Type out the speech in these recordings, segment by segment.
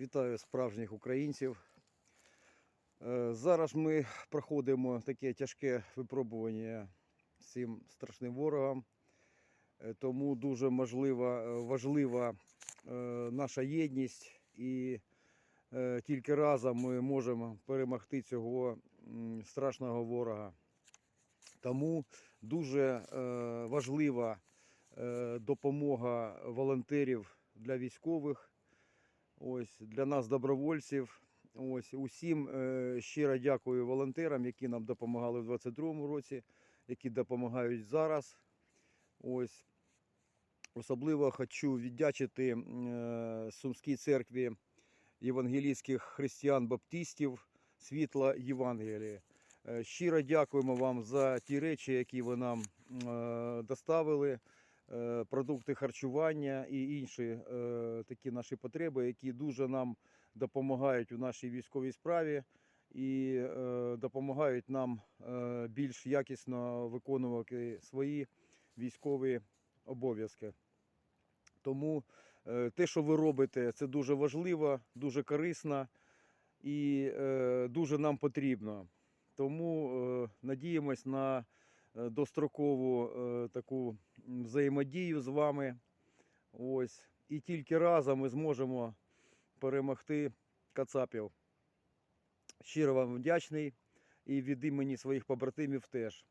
Вітаю справжніх українців. Е, Зараз ми проходимо таке тяжке випробування з цим страшним ворогом. Е, Тому дуже можлива, е, важлива наша єдність і тільки разом ми можемо перемогти цього страшного ворога. Тому дуже важлива допомога волонтерів для військових. Ось для нас, добровольців. Ось усім е, щиро дякую волонтерам, які нам допомагали в 22-му році, які допомагають зараз. Ось особливо хочу віддячити е, Сумській церкві євангелійських християн-баптистів світла Євангелія. Е, Щиро дякуємо вам за ті речі, які ви нам доставили продукти харчування і інші е, такі наші потреби, які дуже нам допомагають у нашій військовій справі і е, допомагають нам е, більш якісно виконувати свої військові обов'язки. Тому е, те, що ви робите, це дуже важливо, дуже корисно і е, дуже нам потрібно. Тому е, надіємось на е, дострокову е, таку взаємодію з вами. Ось. І тільки разом ми зможемо перемогти Кацапів. Щиро вам вдячний і від імені своїх побратимів теж.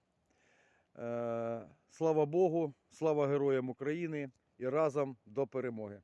Е, Слава Богу, слава героям України і разом до перемоги.